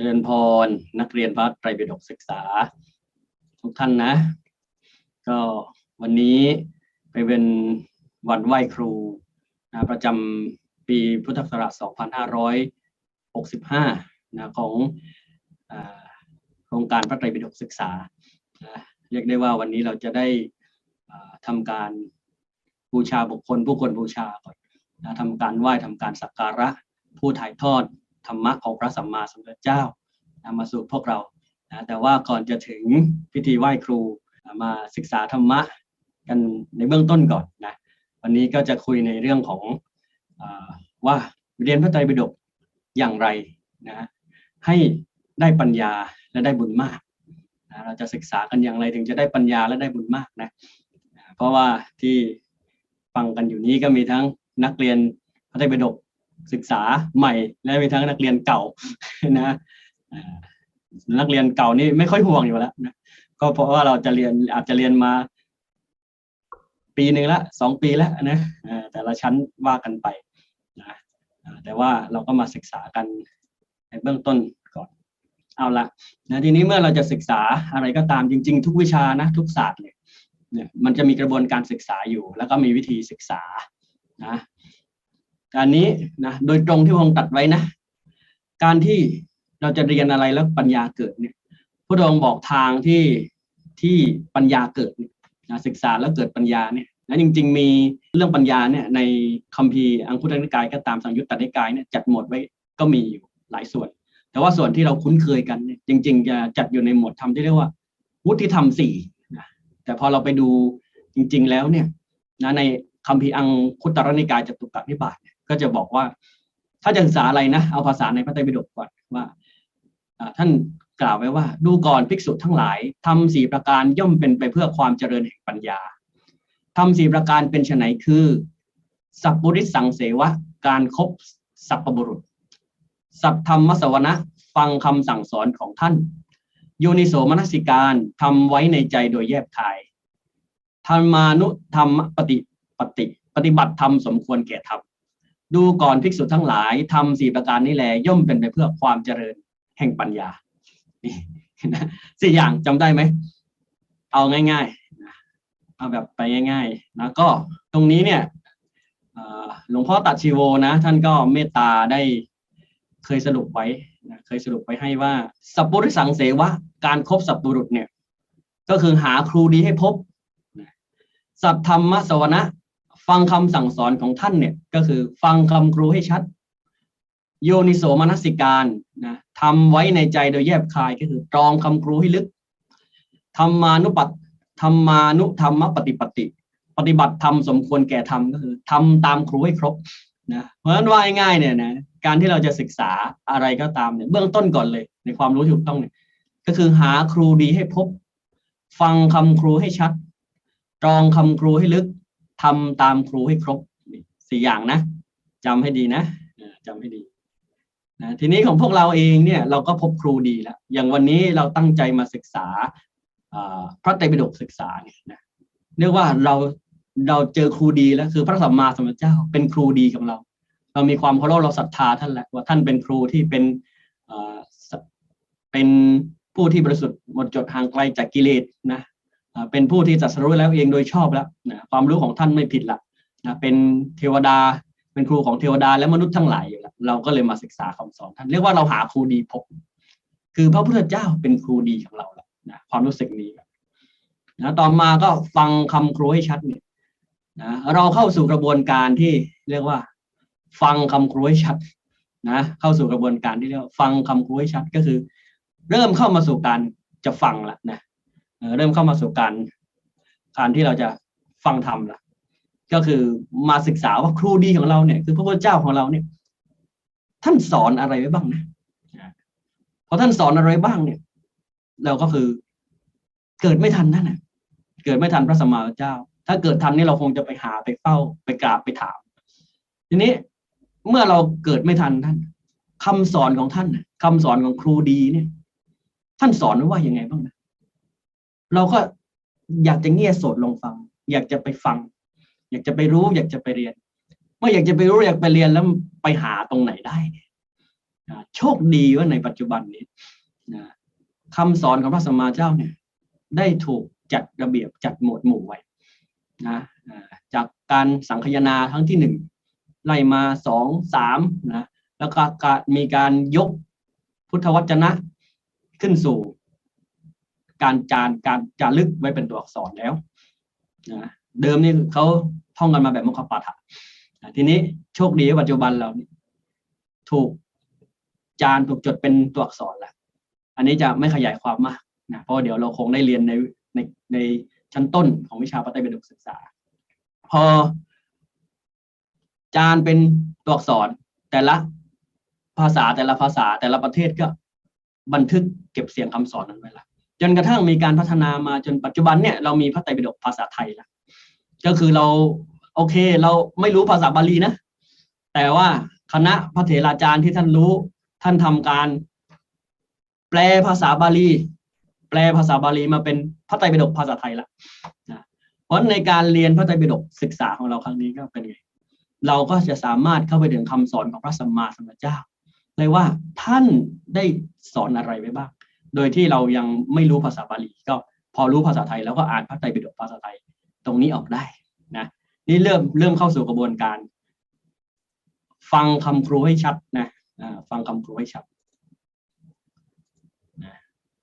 จริญพรนักเรียนพระไตรปิฎกศึกษา ทุกท่านนะ ก็วันนี้ไปเป็นวันไหว้ครูนะประจำปีพุทธศักราช 2565นะของอโครงการพระไตรปิฎกศึกษานะเรียกได้ว่าวันนี้เราจะได้ทำการบูชาบุคคลผู้คนบูชาก่อนนะทำการไหว้ทำการสักการะผู้ถ่ายทอด ธรรมะของพระสัมมาสัมพุทธเจ้านำมาสู่พวกเรานะแต่ว่าก่อนจะถึงพิธีไหว้ครูมาศึกษาธรรมะกันในเบื้องต้นก่อนนะวันนี้ก็จะคุยในเรื่องของอว่าเรียนพระไตรปิฎกอย่างไรนะให้ได้ปัญญาและได้บุญมากนะเราจะศึกษากันอย่างไรถึงจะได้ปัญญาและได้บุญมากนะเพราะว่าที่ฟังกันอยู่นี้ก็มีทั้งนักเรียนพระไตรปิฎก ศึกษาใหม่และมีทั้งนักเรียนเก่านะนักเรียนเก่านี่ไม่ค่อยห่วงอยู่แล้วนะก็เพราะว่าเราจะเรียนอาจจะเรียนมา ปีหนึ่งละสองปีแล้วนะแต่ละชั้นว่ากันไปนะแต่ว่าเราก็มาศึกษากันในเบื้องต้นก่อน เอาละนะทีนี้เมื่อเราจะศึกษาอะไรก็ตามจริง ๆ ทุกวิชานะทุกศาสตร์เลยเนี่ยมันจะมีกระบวนการศึกษาอยู่ แล้วก็มีวิธีศึกษานะ การนี้นะโดยตรงที่พระองค์ตัดไว้นะ การที่เราจะเรียนอะไรแล้วปัญญาเกิดเนี่ยพระองค์บอกทางที่ที่ปัญญาเกิดนะศึกษาแล้วเกิดปัญญาเนี่ยนะจริง ๆ มีเรื่องปัญญาเนี่ยในคัมภีร์อังคุตรนิกายก็ตามสังยุตตนิกายเนี่ยจัดหมวดไว้ก็มีอยู่หลายส่วน แต่ว่าส่วนที่เราคุ้นเคยกันเนี่ยจริง ๆ จะจัดอยู่ในหมวดธรรมที่เรียกว่าวุฒิธรรมสี่นะแต่พอเราไปดูจริง ๆ แล้วเนี่ยนะในคัมภีร์อังคุตรนิกายจตุกะนิบาตเนี่ย ก็จะบอกว่า ถ้าจะศึกษาอะไรนะ เอาภาษาในพระไตรปิฎกก่อนว่าท่านกล่าวไว้ว่า ดูก่อนภิกษุทั้งหลายทำสี่ประการย่อมเป็นไปเพื่อความเจริญแห่งปัญญาทำสี่ประการเป็นไฉนคือ สัพปุริสสังเสวะ การครบสัพพบุรุษ สัพธรรมสวนะฟังคำสั่งสอนของท่านโยนิโสมนสิการทำไว้ในใจโดยแยบคายธรรมานุธรรมปฏิปฏิ ปฏิบัติธรรมสมควรแก่ธรรม ดูก่อนภิกษุทั้งหลายทำสี่ประการนี้แลย่อมเป็นไปเพื่อความเจริญแห่งปัญญาสี่อย่างจำได้ไหม เอาง่ายๆเอาแบบไปง่ายๆนะก็ตรงนี้เนี่ยหลวงพ่อตัดชีโวนะ ท่านก็เมตตาได้เคยสรุปไว้นะเคยสรุปไว้ให้ว่า สัพพุริสังเสวะการครบสัพบุรุษเนี่ย ก็คือหาครูดีให้พบสัพธรรมสวนะ ฟังคำสั่งสอนของท่านเนี่ยก็คือฟังคำครูให้ชัด โยนิโสมนสิการนะทำไว้ในใจโดยแยบคายก็คือตรองคำครูให้ลึกธรรมานุปัตธรรมานุธรรมปฏิปติ ปฏิบัติธรรมสมควรแก่ธรรมก็คือทำตามครูให้ครบนะเพราะฉะนั้นว่าง่ายๆเนี่ยนะการที่เราจะศึกษาอะไรก็ตามเนี่ยเบื้องต้นก่อนเลย ในความรู้ที่ถูกต้องเนี่ยก็คือหาครูดีให้พบ ฟังคำครูให้ชัดตรองคำครูให้ลึก ทำตามครูให้ครบสี่อย่างนะจำให้ดีนะจำให้ดีนะทีนี้ของพวกเราเองเนี่ยเราก็พบครูดีแล้วอย่างวันนี้เราตั้งใจมาศึกษาพระไตรปิฎกศึกษาเนี่ยนะเรียกว่าเราเราเจอครูดีแล้วคือพระสัมมาสัมพุทธเจ้าเป็นครูดีของเรา เรามีความเคารพเราศรัทธาท่านแหละว่าท่านเป็นครูที่เป็นเป็นผู้ที่บริสุทธิ์หมดจดห่างไกลจากกิเลสนะ เป็นผู้ที่ตรัสรู้แล้วเองโดยชอบแล้วนะความรู้ของท่านไม่ผิดละนะเป็นเทวดาเป็นครูของเทวดาและมนุษย์ทั้งหลายอยู่แล้วเราก็เลยมาศึกษาคำสอนท่านเรียกว่าเราหาครูดีพบ คือพระพุทธเจ้าเป็นครูดีของเราแล้วนะความรู้สึกนี้นะต่อมาก็ฟังคำครูให้ชัดเนี่ยนะเราเข้าสู่กระบวนการที่เรียกว่า ฟังคำครูให้ชัดนะเข้าสู่กระบวนการที่เรียกว่าฟังคำครูให้ชัดก็คือ เริ่มเข้ามาสู่การจะฟังละนะ เริ่มเข้ามาสู่การการที่เราจะฟังธรรมละก็คือมาศึกษาว่าครูดีของเราเนี่ยคือพระพุทธเจ้าของเราเนี่ย ท่านสอนอะไรไว้บ้างนะพอท่านสอนอะไรบ้างเนี่ย เราก็คือเกิดไม่ทันนั่นน่ะเกิดไม่ทันพระสัมมาสัมพุทธเจ้า ถ้าเกิดทันนี่เราคงจะไปหาไปเฝ้าไปกราบไปถาม ทีนี้เมื่อเราเกิดไม่ทันท่านคำสอนของท่านน่ะคำสอนของครูดีเนี่ย ท่านสอนไว้ว่าอยังไงบ้างนะ เราก็อยากจะเงี่ยโสดลงฟัง อยากจะไปฟัง อยากจะไปรู้ อยากจะไปเรียน เมื่ออยากจะไปรู้อยากไปเรียนแล้วไปหาตรงไหนได้โชคดีว่าในปัจจุบันนี้คำสอนของพระสัมมาเจ้าเนี่ย ได้ถูกจัดระเบียบจัดหมวดหมู่ไว้นะจากการสังคายนาครั้งที่หนึ่งไล่มาสองสามนะแล้วก็มีการยกพุทธวจนะขึ้นสู่ การจานการจารึกไว้เป็นตัวอักษรแล้วนะเดิมนี่เขาท่องกันมาแบบมุขปาฐะทีนี้โชคดีว่าปัจจุบันเราถูกจานถูกจดเป็นตัวอักษรแล้วอันนี้จะไม่ขยายความมากนะเพราะเดี๋ยวเราคงได้เรียนในในในชั้นต้นของวิชาปฏิบัติศึกษา พอ จานเป็นตัวอักษรแต่ละภาษาแต่ละภาษาแต่ละประเทศก็บันทึกเก็บเสียงคำสอนนั้นไว้ละ จนกระทั่งมีการพัฒนามาจนปัจจุบันเนี่ยเรามีพระไตรปิฎกภาษาไทยแล้วก็คือเราโอเค เราไม่รู้ภาษาบาลีนะ แต่ว่าคณะพระเถราจารย์ที่ท่านรู้ ท่านทำการ แปลภาษาบาลี แปลภาษาบาลีมาเป็นพระไตรปิฎกภาษาไทยละเพราะในการเรียนพระไตรปิฎกศึกษาของเราครั้งนี้ก็เป็นไงเราก็จะสามารถเข้าไปถึงคำสอนของพระสัมมาสัมพุทธเจ้าเลยว่าท่านได้สอนอะไรไว้บ้าง โดยที่เรายังไม่รู้ภาษาบาลีก็พอรู้ภาษาไทยแล้วก็อ่านพระไตรปิฎกภาษาไทยตรงนี้ออกได้นะนี่เริ่มเริ่มเข้าสู่กระบวนการ ฟังคำครูให้ชัดนะฟังคำครูให้ชัดนะ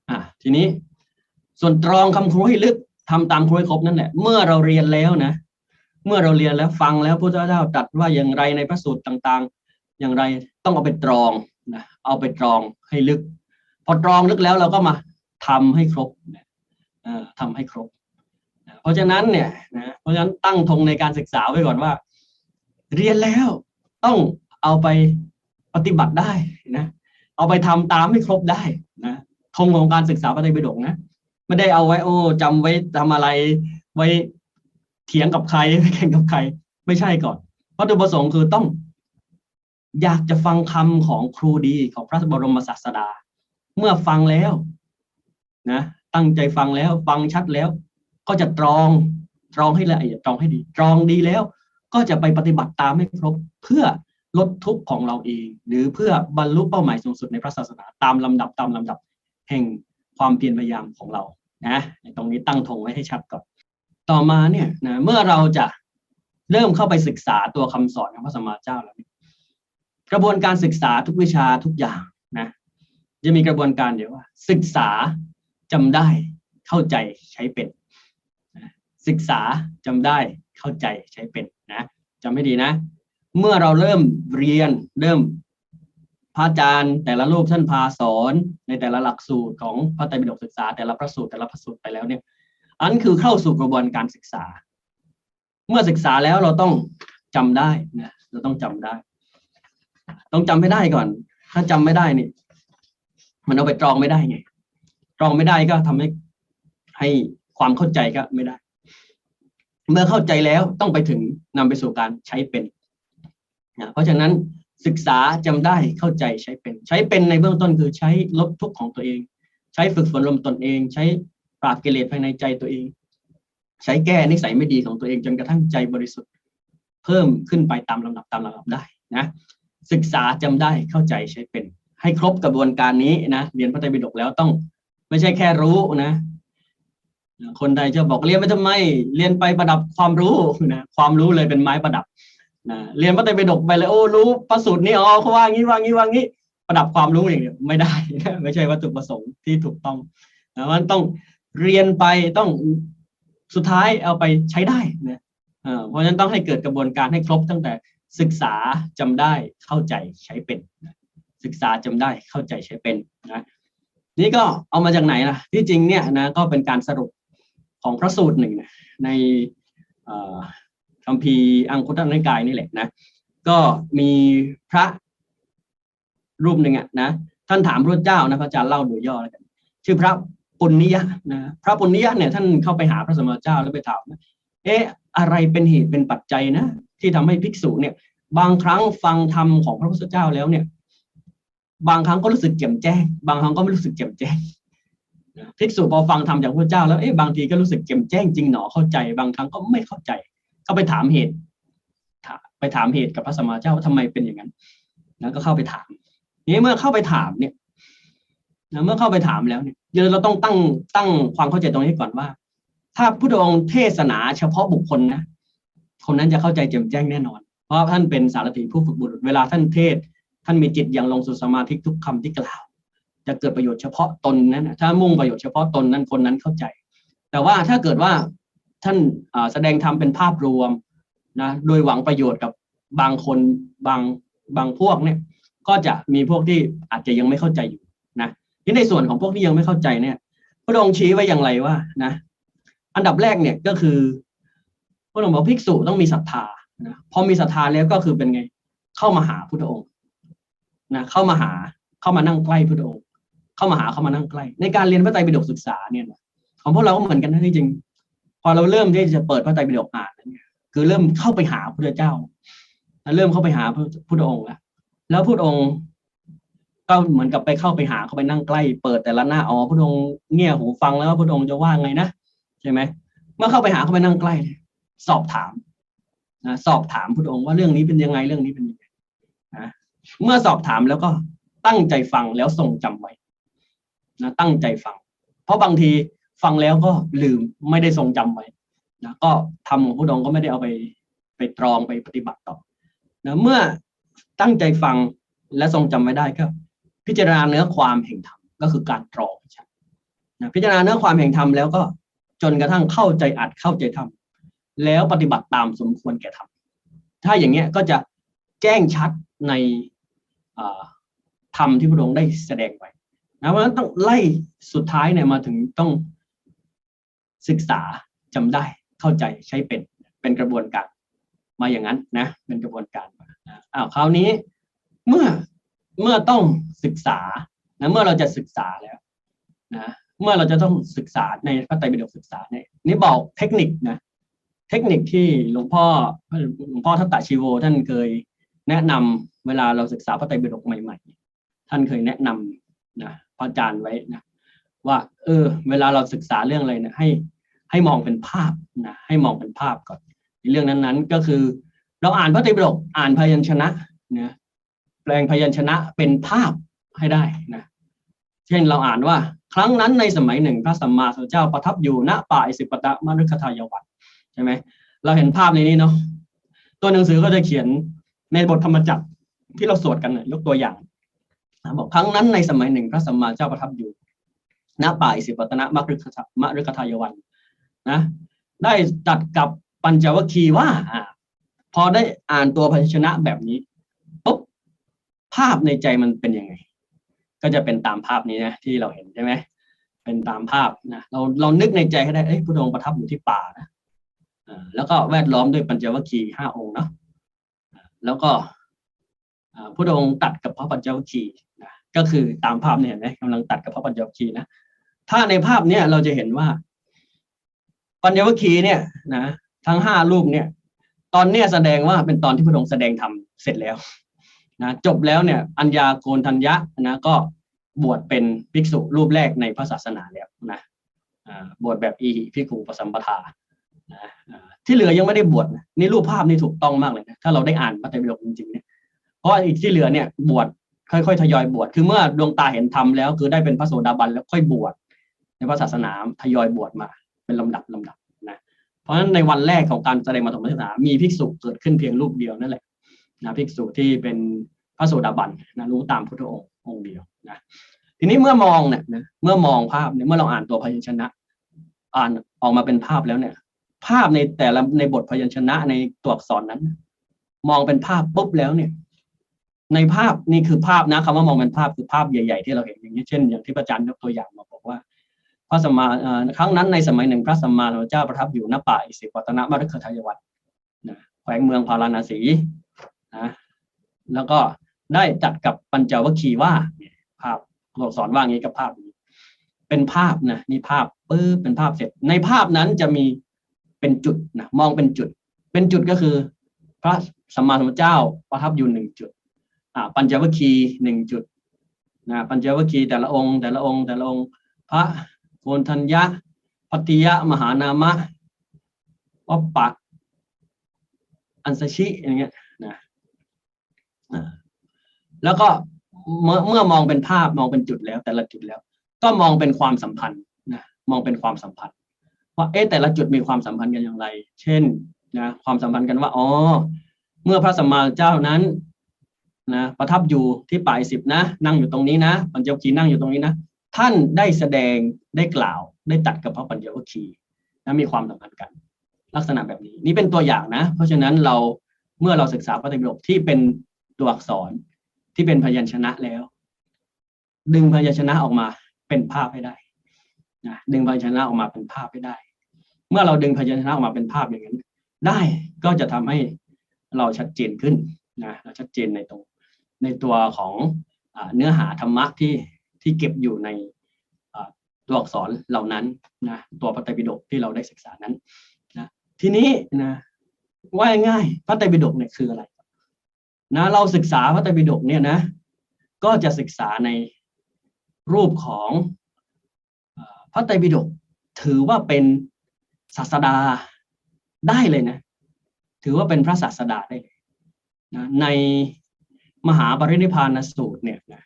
อะทีนี้ส่วนตรองคำครูให้ลึกทำตามครูให้ครบนั่นแหละเมื่อเราเรียนแล้วนะเมื่อเราเรียนแล้วฟังแล้วพระพุทธเจ้าตรัสว่าอย่างไรในพระสูตรต่างๆ อย่างไรต้องเอาไปตรองนะเอาไปตรองให้ลึก พอตรองลึกแล้วเราก็มาทำให้ครบนะเอ่อทำให้ครบนะเพราะฉะนั้นเนี่ยนะเพราะฉะนั้นตั้งธงในการศึกษาไว้ก่อนว่า เรียนแล้วต้องเอาไปปฏิบัติได้นะเอาไปทำตามให้ครบได้นะธงของการศึกษาพระไตรปิฎกนะไม่ได้เอาไว้ โอ้จำไว้ทำอะไรไว้เถียงกับใครแข่งกับใคร ไม่ใช่ก่อนวัตถุประสงค์คือต้อง อยากจะฟังคำของครูดีของพระบรมศาสดา เมื่อฟังแล้วนะตั้งใจฟังแล้ว ฟังชัดแล้ว ก็จะตรองตรองให้ละเอียดตรองให้ดี ตรองดีแล้ว ก็จะไปปฏิบัติตามให้ครบเพื่อลดทุกข์ของเราเอง หรือเพื่อบรรลุเป้าหมายสูงสุดในพระศาสนา ตามลำดับตามลำดับแห่งความเพียรพยายามของเรานะตรงนี้ตั้งธงไว้ให้ชัดก่อนต่อมาเนี่ยนะเมื่อเราจะเริ่มเข้าไปศึกษาตัวคำสอนของพระสัมมาเจ้าแล้วกระบวนการศึกษาทุกวิชาทุกอย่างนะ จะมีกระบวนการเดียวว่า ศึกษาจำได้เข้าใจใช้เป็นศึกษาจำได้เข้าใจใช้เป็นนะจำไม่ดีนะ เมื่อเราเริ่มเรียนเริ่มพระอาจารย์แต่ละรูปท่านพาสอนในแต่ละหลักสูตรของพระไตรปิฎกศึกษา แต่ละพระสูตรแต่ละพระสูตรไปแล้วเนี่ย อันคือเข้าสู่กระบวนการศึกษา เมื่อศึกษาแล้วเราต้องจำได้นะเราต้องจำได้ ต้องจำให้ได้ก่อน ถ้าจำไม่ได้นี่ มันเอาไปตรองไม่ได้ไงตรองไม่ได้ก็ทำให้ให้ความเข้าใจก็ไม่ได้ เมื่อเข้าใจแล้วต้องไปถึงนำไปสู่การใช้เป็นนะเพราะฉะนั้นศึกษาจำได้เข้าใจใช้เป็น ใช้เป็นในเบื้องต้นคือใช้ลดทุกข์ของตัวเอง ใช้ฝึกฝนลมตนเอง ใช้ปราบกิเลสภายในใจตัวเอง ใช้แก้นิสัยไม่ดีของตัวเองจนกระทั่งใจบริสุทธิ์ เพิ่มขึ้นไปตามลำดับตามลำดับได้นะศึกษาจำได้เข้าใจใช้เป็น ให้ครบกระบวนการนี้นะเรียนพระไตรปิฎกแล้วต้อง ไม่ใช่แค่รู้นะ คนใดจะบอกเรียนไปทำไม เรียนไปประดับความรู้นะความรู้เลยเป็นไม้ประดับนะเรียนพระไตรปิฎกไปเลยโอ้รู้พระสูตรนี้อ๋อเขาว่างี้ว่างี้ว่างี้ ประดับความรู้อย่างเดียวไม่ได้ ไม่ใช่วัตถุประสงค์ที่ถูกต้องนะมันต้องเรียนไปต้องสุดท้ายเอาไปใช้ได้นะเอ่อเพราะฉะนั้นต้องให้เกิดกระบวนการให้ครบตั้งแต่ศึกษาจำได้เข้าใจใช้เป็นนะ ศึกษาจำได้เข้าใจใช้เป็นนะนี่ก็เอามาจากไหนล่ะที่จริงเนี่ยนะก็เป็นการสรุปของพระสูตรหนึ่งนะในคัมภีอังคุตรนิกายนี่แหละนะก็มีพระรูปหนึ่งอะนะท่านถามพระเจ้านะพระอาจารย์เล่าโดยย่อแล้วกันชื่อพระปุณณิยะนะพระปุณณิยะเนี่ยท่านเข้าไปหาพระสมมาเจ้าแล้วไปถามนะเอ๊ะอะไรเป็นเหตุเป็นปัจจัยนะ ที่ทำให้ภิกษุเนี่ย บางครั้งฟังธรรมของพระพุทธเจ้าแล้วเนี่ย บางครั้งก็รู้สึกแจ่มแจ้ง บางครั้งก็ไม่รู้สึกแจ่มแจ้งภิกษุพอฟังธรรมจากพระเจ้าแล้วเอ๊ะบางทีก็รู้สึกแจ่มแจ้งจริงหนอเข้าใจ บางครั้งก็ไม่เข้าใจ ก็ไปถามเหตุไปถามเหตุกับพระสมมาเจ้าว่าทำไมเป็นอย่างนั้นนะก็เข้าไปถามนี้เมื่อเข้าไปถามเนี่ยนะเมื่อเข้าไปถามแล้วเนี่ยเดี๋ยวเราต้องตั้งตั้งความเข้าใจตรงนี้ก่อนว่า ถ้าพุทธองค์เทศนาเฉพาะบุคคลนะคนนั้นจะเข้าใจแจ่มแจ้งแน่นอน เพราะท่านเป็นสารถีผู้ฝึกบุรุษเวลาท่านเทศ ท่านมีจิตอย่างลงสู่สมาธิทุกคำที่กล่าว จะเกิดประโยชน์เฉพาะตนนั้นถ้ามุ่งประโยชน์เฉพาะตนนั้นคนนั้นเข้าใจ แต่ว่าถ้าเกิดว่าท่านแสดงธรรมเป็นภาพรวมนะโดยหวังประโยชน์กับบางคนบางบางพวกเนี่ยก็จะมีพวกที่อาจจะยังไม่เข้าใจอยู่นะที่ในส่วนของพวกที่ยังไม่เข้าใจเนี่ยพระองค์ชี้ไว้อย่างไรว่านะ อันดับแรกเนี่ยก็คือพระองค์บอกภิกษุต้องมีศรัทธานะพอมีศรัทธาแล้วก็คือเป็นไง เข้ามาหาพุทธองค์ นะเข้ามาหาเข้ามานั่งใกล้พุทธองค์เข้ามาหาเข้ามานั่งใกล้ ในการเรียนพระไตรปิฎกศึกษาเนี่ยของพวกเราก็เหมือนกันนะที่จริง พอเราเริ่มที่จะเปิดพระไตรปิฎกอ่านเนี่ยคือเริ่มเข้าไปหาพระเจ้าเริ่มเข้าไปหาพระพุทธองค์แล้วแล้วพุทธองค์ก็เหมือนกับไปเข้าไปหาเข้าไปนั่งใกล้ เปิดแต่ละหน้าอ๋อพระองค์เงี่ยหูฟังแล้วว่าพระองค์จะว่าไงนะใช่ไหมเมื่อเข้าไปหาเข้าไปนั่งใกล้ สอบถามนะสอบถามพระองค์ว่าเรื่องนี้เป็นยังไงเรื่องนี้เป็นยังไง เมื่อสอบถามแล้วก็ตั้งใจฟังแล้วทรงจำไว้นะตั้งใจฟัง เพราะบางทีฟังแล้วก็ลืมไม่ได้ทรงจำไว้นะก็ทำของพระองก็ไม่ได้เอาไปไปตรองไปปฏิบัติต่อนะเมื่อตั้งใจฟังและทรงจำไว้ได้ก็ พิจารณาเนื้อความแห่งธรรมก็คือการตรองใช่นะพิจารณาเนื้อความแห่งธรรมแล้วก็จนกระทั่งเข้าใจอัดเข้าใจธรรมแล้วปฏิบัติตามสมควรแก่ธรรมถ้าอย่างเงี้ยก็จะแจ้งชัดใน ธรรมที่พระองค์ได้แสดงไว้นะเพราะฉะนั้นต้องไล่สุดท้ายเนี่ยมาถึงต้องศึกษาจำได้เข้าใจใช้เป็นเป็นกระบวนการมาอย่างนั้นนะ เป็นกระบวนการมาอ้าวคราวนี้เมื่อเมื่อต้องศึกษานะเมื่อเราจะศึกษาแล้วนะเมื่อเราจะต้องศึกษาในพระไตรปิฎกศึกษาเนี่ยนี่บอกเทคนิคนะเทคนิคที่หลวงพ่อหลวงพ่อทัตตาชีโวท่านเคย แนะนำเวลาเราศึกษาพระไตรปิฎกใหม่ๆ ท่านเคยแนะนำนะพระอาจารย์ไว้นะว่า เออ เวลาเราศึกษาเรื่องอะไรนี่ยให้ให้มองเป็นภาพนะให้มองเป็นภาพก่อนเรื่องนั้นๆ ก็คือ เราอ่านพระไตรปิฎกอ่านพยัญชนะนะแปลงพยัญชนะเป็นภาพให้ได้นะเช่นเราอ่านว่า ครั้งนั้นในสมัยหนึ่งพระสัมมาสัมพุทธเจ้าประทับอยู่ณป่าอิสิปตะมฤคทายวันใช่ไหมเราเห็นภาพในนี้เนาะตัวหนังสือก็จะเขียน ในบทธรรมจักรที่เราสวดกันนะยกตัวอย่างบอกครั้งนั้นในสมัยหนึ่งพระสัมมาเจ้าประทับอยู่ณป่าอิสิปตนะมฤคทมฤคทายวันนะได้ตัดกับปัญจวัคคีย์ว่าพอได้อ่านตัวพยัญชนะแบบนี้ปุ๊บภาพในใจมันเป็นยังไง ก็จะเป็นตามภาพนี้นะที่เราเห็นใช่ไหมเป็นตามภาพนะเราเรานึกในใจให้ได้เอ้ยพระองค์ประทับอยู่ที่ป่านะแล้วก็แวดล้อมด้วยปัญจวัคคีย์ห้าองค์เนาะ แล้วก็พระองค์ตัดกับพระปัญจวัคคีย์นะก็คือตามภาพเนี่ยเห็นไหมกำลังตัดกับพระปัญจวัคคีย์นะถ้าในภาพเนี้ยเราจะเห็นว่า ปัญจวัคคีย์เนี่ยนะทั้งห้ารูปเนี่ย ตอนเนี้ยแสดงว่าเป็นตอนที่พระองค์แสดงธรรมเสร็จแล้วนะจบแล้วเนี่ยอัญญาโกนทัญญะนะก็บวชเป็นภิกษุรูปแรกในพระศาสนาแล้วนะบวชแบบอีพิคูปสัมปทา นะที่เหลือยังไม่ได้บวชนี่รูปภาพนี่ถูกต้องมากเลยนะถ้าเราได้อ่านพระไตรปิฎกจริงๆเนี่ยเพราะอีกที่เหลือเนี่ยบวชค่อยๆทยอยบวชคือเมื่อดวงตาเห็นธรรมแล้ว คือได้เป็นพระโสดาบันแล้วค่อยบวชในพระศาสนาทยอยบวชมา เป็นลำดับลำดับนะเพราะฉะนั้นในวันแรกของการแสดงมาธรรมศาสนา มีภิกษุเกิดขึ้นเพียงรูปเดียวนั่นแหละนะภิกษุที่เป็นพระโสดาบันนะรู้ตามพุทธองค์องค์เดียวนะทีนี้เมื่อมองเนี่ยนะเมื่อมองภาพเนี่ยเมื่อเราอ่านตัวพยัญชนะ อ่านออกมาเป็นภาพแล้วเนี่ย ภาพในแต่ละในบทพยัญชนะในตัวอักษรนั้น มองเป็นภาพปุ๊บแล้วเนี่ย ในภาพนี่คือภาพนะคำว่ามองเป็นภาพคือภาพใหญ่ ๆ ที่เราเห็นอย่างนี้เช่น อย่างที่พระอาจารย์ยกตัวอย่างมาบอกว่า พระสัมมาครั้งนั้นในสมัยหนึ่งพระสัมมาสัมพุทธเจ้าประทับอยู่ณป่าอิสิปตนมฤคทายวันนะแขวงเมืองพาราณสีนะแล้วก็ได้จัดกับปัญจวัคคีย์ว่าภาพเราสอนว่างี้กับภาพนี้เป็นภาพนะนี่ภาพปื้อเป็นภาพเสร็จ ในภาพนั้นจะมี เป็นจุดนะมองเป็นจุด เป็นจุดก็คือ พระสัมมาสัมพุทธเจ้าประทับอยู่หนึ่งจุดอ่าปัญจวัคคีย์หนึ่งจุดนะปัญจวัคคีย์แต่ละองค์ แต่ละองค์ แต่ละองค์ พระโกนทัญญะพัติยะมหานามะวัปปะอันสชิอย่างเงี้ยนะแล้วก็เมื่อเมื่อมองเป็นภาพมองเป็นจุดแล้ว แต่ละจุดแล้ว ก็มองเป็นความสัมพันธ์นะมองเป็นความสัมพันธ์ ว่าเอ๊ะแต่ละจุดมีความสัมพันธ์กันอย่างไร เช่นนะความสัมพันธ์กันว่าอ๋อเมื่อพระสัมมาเจ้านั้นนะประทับอยู่ที่ป่ายสิบนะ นั่งอยู่ตรงนี้นะ ปัญจวัคคีย์นั่งอยู่ตรงนี้นะ ท่านได้แสดงได้กล่าว ได้ตัดกับพระปัญจวัคคีย์นะมีความสัมพันธ์กัน ลักษณะแบบนี้ นี่เป็นตัวอย่างนะ เพราะฉะนั้นเราเมื่อเราศึกษาพระไตรปิฎกที่เป็นตัวอักษรที่เป็นพยัญชนะแล้ว ดึงพยัญชนะออกมาเป็นภาพให้ได้นะดึงพยัญชนะออกมาเป็นภาพให้ได้ เมื่อเราดึงพยัญชนะออกมาเป็นภาพอย่างนั้น ได้ก็จะทำให้เราชัดเจนขึ้นนะเราชัดเจนในตรงในตัวของอเนื้อหาธรรมะที่ที่เก็บอยู่ในตัวอักษรเหล่านั้นนะตัวพระไตรปิฎกที่เราได้ศึกษานั้นนะทีนี้นะว่าง่ายพระไตรปิฎกเนี่ยคืออะไรนะเราศึกษาพระไตรปิฎกเนี่ยนะก็จะศึกษาในรูปของพระไตรปิฎกถือว่าเป็น ศาสดาได้เลยนะ ถือว่าเป็นพระศาสดาได้เลยนะในมหาปรินิพพานสูตรเนี่ยนะ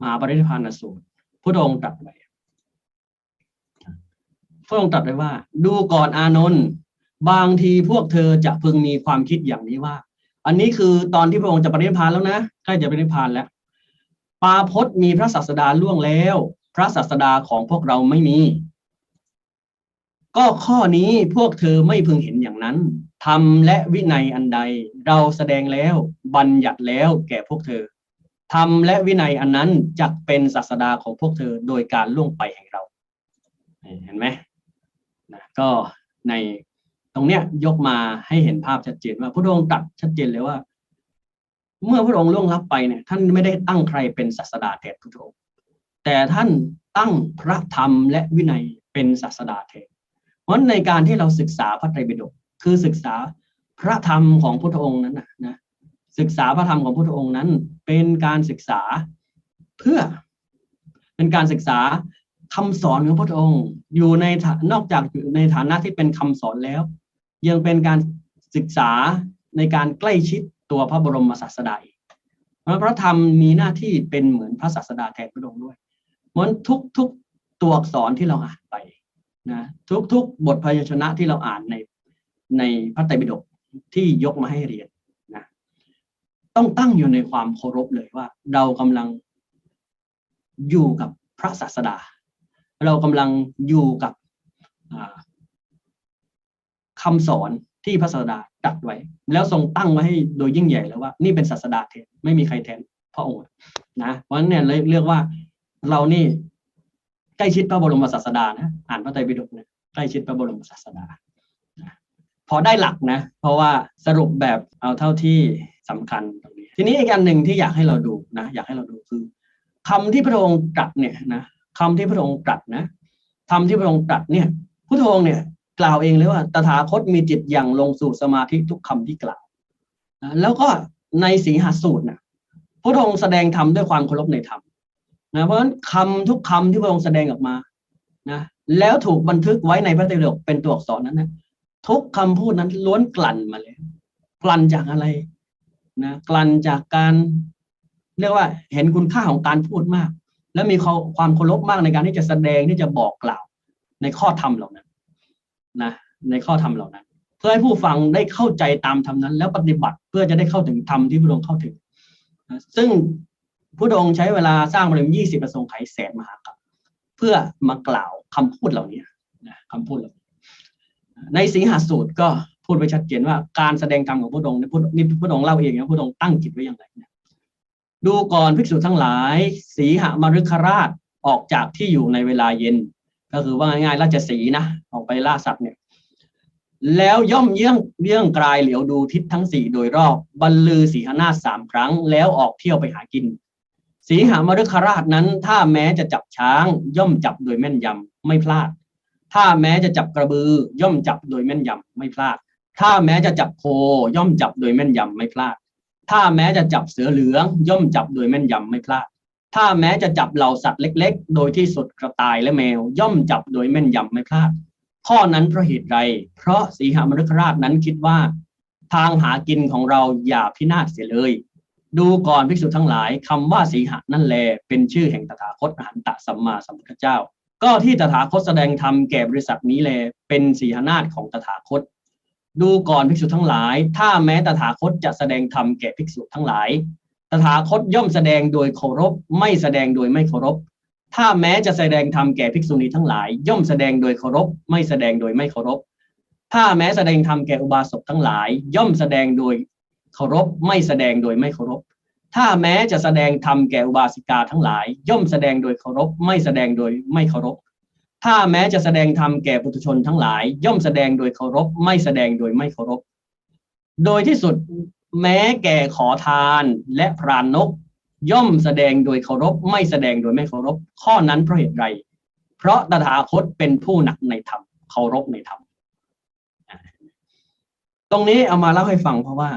มหาปรินิพพานสูตรพระองค์ตรัสไว้พระองค์ตรัสไว้ว่า ดูก่อนอานนท์บางทีพวกเธอจะพึงมีความคิดอย่างนี้ว่า อันนี้คือตอนที่พระองค์จะปรินิพพานแล้วนะใกล้จะปรินิพพานแล้ว ปาพจน์มีพระศาสดาล่วงแล้ว พระศาสดาของพวกเราไม่มี ก็ข้อนี้พวกเธอไม่พึงเห็นอย่างนั้นธรรมและวินัยอันใด เราแสดงแล้วบัญญัติแล้วแก่พวกเธอธรรมและวินัยอันนั้นจะเป็นศาสดาของพวกเธอโดยการล่วงไปแห่งเรา เห็นไหมนะก็ในตรงเนี้ยยกมาให้เห็นภาพชัดเจนว่าพระองค์ตรัสชัดเจนเลยว่า เมื่อพระองค์ล่วงลับไปเนี่ยท่านไม่ได้ตั้งใครเป็นศาสดาแทนพระองค์แต่ท่านตั้งพระธรรมและวินัยเป็นศาสดาแทน ราะในการที่เราศึกษาพระไตรปิฎกคือศึกษาพระธรรมของพระองค์นั้นนะนะศึกษาพระธรรมของพระองค์นั้น เป็นการศึกษาเพื่อเป็นการศึกษาคำสอนของพระองค์ อยู่ในนอกจากในฐานะที่เป็นคำสอนแล้ว ยังเป็นการศึกษาในการใกล้ชิดตัวพระบรมศาสดาอีกเพราะพระธรรมมีหน้าที่เป็นเหมือนพระศาสดาแทนพระองค์ด้วยเหมือนทุกทุกตัวอักษรที่เราอ่านไป นะทุกทุกบทพยัญชนะที่เราอ่านในในพระไตรปิฎกที่ยกมาให้เรียนนะต้องตั้งอยู่ในความเคารพเลยว่า เรากำลังอยู่กับพระศาสดา เรากำลังอยู่กับคำสอนที่พระศาสดาตรัสไว้ แล้วทรงตั้งไว้ให้โดยยิ่งใหญ่แล้วว่า นี่เป็นศาสดาแทนไม่มีใครแทนพระองค์นะเพราะฉะนั้นเนี่ยเรียกว่าเรานี่ ใกล้ชิดพระบรมศาสดานะอ่านพระไตรปิฎกนี่ยใกล้ชิดพระบรมศาสดาพอได้หลักนะ เพราะว่าสรุปแบบเอาเท่าที่สำคัญตรงนี้ ทีนี้อีกอันหนึ่งที่อยากให้เราดูนะ อยากให้เราดูคือคำที่พระองค์ตรัสเนี่ยนะคำที่พระองค์ตรัสนะคำที่พระองค์ตรัสเนี่ยพระองค์เนี่ยกล่าวเองเลยว่าตถาคตมีจิตอย่างลงสู่สมาธิทุกคำที่กล่าวแล้วก็ในสีหสูตรนะพระองค์แสดงธรรมด้วยความเคารพในธรรม นะเพราะฉะนั้นคำทุกคำที่พระองค์แสดงออกมานะแล้วถูกบันทึกไว้ในพระไตรปิฎกเป็นตัวอักษรนั้นนะทุกคำพูดนั้นล้วนกลั่นมาเลยกลั่นจากอะไรนะกลั่นจากการเรียกว่าเห็นคุณค่าของการพูดมาก และมีความเคารพมากในการที่จะแสดงที่จะบอกกล่าวในข้อธรรมเหล่านั้นนะในข้อธรรมเหล่านั้น เพื่อให้ผู้ฟังได้เข้าใจตามธรรมนั้น แล้วปฏิบัติเพื่อจะได้เข้าถึงธรรมที่พระองค์เข้าถึง ซึ่ง พระองค์ใช้เวลาสร้างบริเวณยี่สิบประสงค์ไขแสนมหากรัปเพื่อมากล่าวคำพูดเหล่านี้นะคำพูดเหล่านี้ในสิงหาสูตรก็พูดไว้ชัดเจนว่าการแสดงธรรมของพระองค์นี่พระองค์เล่าเองนะพระองค์ตั้งจิตไว้อย่างไรดูก่อนภิกษุทั้งหลาย สีหมฤคราชออกจากที่อยู่ในเวลาเย็น ก็คือว่าง่ายๆราชสีนะออกไปล่าสัตว์เนี่ย แล้วย่อมเยื่องเยื่องกลายเหลียวดูทิศทั้งสี่โดยรอบบรรลือสีหนาสามครั้ง แล้วออกเที่ยวไปหากิน สีหามฤคราชนั้น ถ้าแม้จะจับช้าง ย่อมจับโดยแม่นยำไม่พลาด ถ้าแม้จะจับกระบือ ย่อมจับโดยแม่นยำไม่พลาด ถ้าแม้จะจับโคย่อมจับโดยแม่นยำไม่พลาด ถ้าแม้จะจับเสือเหลือง ย่อมจับโดยแม่นยำไม่พลาด ถ้าแม้จะจับเหล่าสัตว์เล็ก ๆ โดยที่สุดกระต่ายและแมว ย่อมจับโดยแม่นยำไม่พลาด ข้อนั้นเพราะเหตุใด เพราะสีหามฤคราชนั้นคิดว่า ทางหากินของเราอย่าพินาศเสียเลย ดูก่อนภิกษุทั้งหลายคำว่าสีหะนั่นแล เป็นชื่อแห่งตถาคตอหันตสัมมาสัมพุทธเจ้า ก็ที่ตถาคตแสดงธรรมแก่บริษัทนี้แล เป็นสีหนาฏของตถาคต ดูก่อนภิกษุทั้งหลาย ถ้าแม้ตถาคตจะแสดงธรรมแก่ภิกษุทั้งหลาย ตถาคตย่อมแสดงโดยเคารพ ไม่แสดงโดยไม่เคารพ ถ้าแม้จะแสดงธรรมแก่ภิกษุณีทั้งหลาย ย่อมแสดงโดยเคารพ ไม่แสดงโดยไม่เคารพถ้าแม้แสดงธรรมแก่อุบาสกทั้งหลาย ย่อมแสดงโดย เคารพไม่แสดงโดยไม่เคารพ ถ้าแม้จะแสดงธรรมแก่อุบาสิกาทั้งหลาย ย่อมแสดงโดยเคารพ ไม่แสดงโดยไม่เคารพ ถ้าแม้จะแสดงธรรมแก่ปุถุชนทั้งหลาย ย่อมแสดงโดยเคารพ ไม่แสดงโดยไม่เคารพ โดยที่สุดแม้แก่ขอทานและพรานนก ย่อมแสดงโดยเคารพ ไม่แสดงโดยไม่เคารพ ข้อนั้นเพราะเหตุไร เพราะตถาคตเป็นผู้หนักในธรรมเคารพในธรรมตรงนี้เอามาเล่าให้ฟังเพราะว่า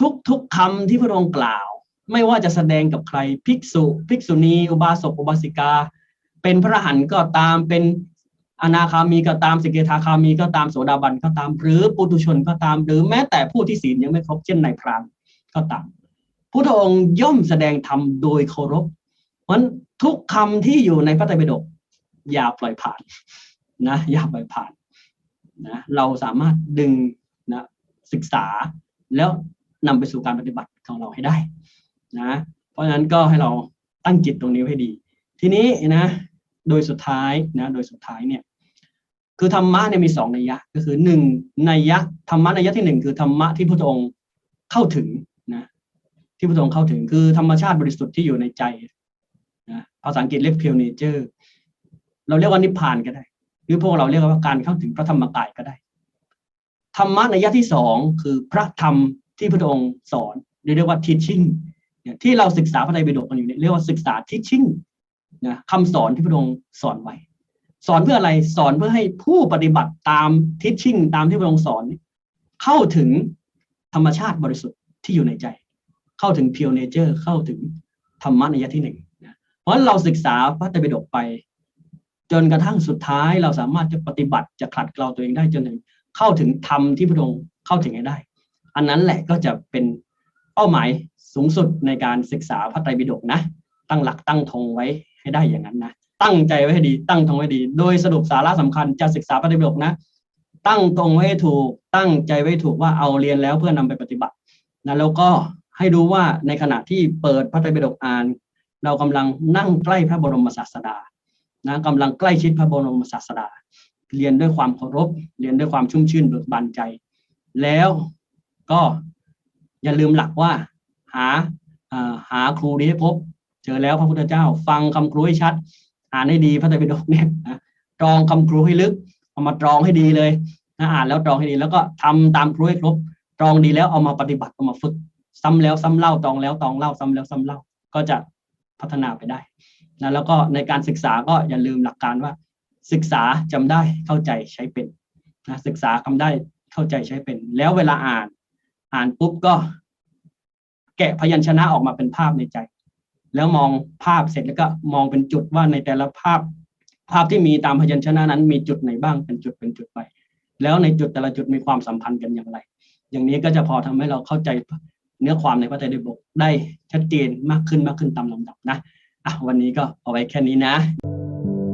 ทุกทุกคำที่พระองค์กล่าว ไม่ว่าจะแสดงกับใครภิกษุภิกษุณี อุบาสกอุบาสิกา เป็นพระหันก็ตามเป็นอนาคามีก็ตามสิกิทาคามีก็ตามโสดาบันก็ตาม หรือปุถุชนก็ตาม หรือแม้แต่ผู้ที่ศีลยังไม่ครบเช่นนายพรานก็ตามพุทธองค์ย่อมแสดงธรรมโดยเคารพเพราะทุกคำที่อยู่ในพระไตรปิฎกอย่าปล่อยผ่านนะ อย่าปล่อยผ่านนะเราสามารถดึงนะศึกษาแล้ว นำไปสู่การปฏิบัติของเราให้ได้นะเพราะฉะนั้นก็ให้เราตั้งจิตตรงนี้ให้ดี ทีนี้นะโดยสุดท้ายนะโดยสุดท้ายเนี่ยคือธรรมะเนี่ยมีสองนัยยะก็คือหนึ่งนัยยะธรรมะนัยยะที่หนึ่งคือธรรมะที่พระองค์เข้าถึงนะที่พระองค์เข้าถึงคือธรรมชาติบริสุทธิ์ที่อยู่ในใจนะภาษาอังกฤษเรียก pure nature เราเรียกว่านิพพานก็ได้ หรือพวกเราเรียกว่าการเข้าถึงพระธรรมกายก็ได้ ธรรมะนัยยะที่สองคือพระธรรม ที่พระองค์สอนเรียกว่า teaching เนี่ยที่เราศึกษาพระไตรปิฎกกันอยู่เนี่ยเรียกว่าศึกษา teaching นะคำสอนที่พระองค์สอนไว้ สอนเพื่ออะไรสอนเพื่อให้ผู้ปฏิบัติตาม teaching ตามที่พระองค์สอน เข้าถึงธรรมชาติบริสุทธิ์ที่อยู่ในใจ เข้าถึง pure nature เข้าถึงธรรมะในยะที่หนึ่งนะเพราะเราศึกษาพระไตรปิฎกไป จนกระทั่งสุดท้ายเราสามารถจะปฏิบัติจะขัดเกลาตัวเองได้จนถึงเข้าถึงธรรมที่พระองค์เข้าถึงให้ได้ อันนั้นแหละก็จะเป็นเป้าหมายสูงสุดในการศึกษาพระไตรปิฎกนะ ตั้งหลักตั้งธงไว้ให้ได้อย่างนั้นนะตั้งใจไว้ให้ดี ตั้งธงไว้ดี โดยสรุปสาระสำคัญจะศึกษาพระไตรปิฎกนะ ตั้งตรงไว้ให้ถูก ตั้งใจไว้ถูกว่าเอาเรียนแล้วเพื่อนำไปปฏิบัตินะแล้วก็ให้รู้ว่าในขณะที่เปิดพระไตรปิฎกอ่าน เรากำลังนั่งใกล้พระบรมศาสดานะกำลังใกล้ชิดพระบรมศาสดา เรียนด้วยความเคารพ เรียนด้วยความชุ่มชื่นเบิกบานใจ แล้ว ก็อย่าลืมหลักว่า หาหาครูดีให้พบ เจอแล้วพระพุทธเจ้า ฟังคำครูให้ชัด อ่านให้ดีพระไตรปิฎกเนี่ยนะตรองคำครูให้ลึกเอามาตรองให้ดีเลยนะอ่านแล้วตรองให้ดีแล้วก็ทำตามครูให้ครบตรองดีแล้วเอามาปฏิบัติเอามาฝึก ซ้ำแล้วซ้ำเล่าตรองแล้วตรองเล่าซ้ำแล้วซ้ำเล่าก็จะพัฒนาไปได้นะแล้วก็ในการศึกษาก็อย่าลืมหลักการว่า ศึกษาจำได้เข้าใจใช้เป็นนะศึกษาคำได้เข้าใจใช้เป็น แล้วเวลาอ่าน อ่านปุ๊บก็ แกะพยัญชนะออกมาเป็นภาพในใจ แล้วมองภาพเสร็จแล้วก็มองเป็นจุดว่าในแต่ละภาพ ภาพที่มีตามพยัญชนะนั้น มีจุดไหนบ้างเป็นจุดเป็นจุดไป แล้วในจุดแต่ละจุดมีความสัมพันธ์กันอย่างไร อย่างนี้ก็จะพอทำให้เราเข้าใจเนื้อความในพระไตรปิฎกได้ชัดเจนมากขึ้นมากขึ้นตามลำดับนะอะวันนี้ก็เอาไว้แค่นี้นะ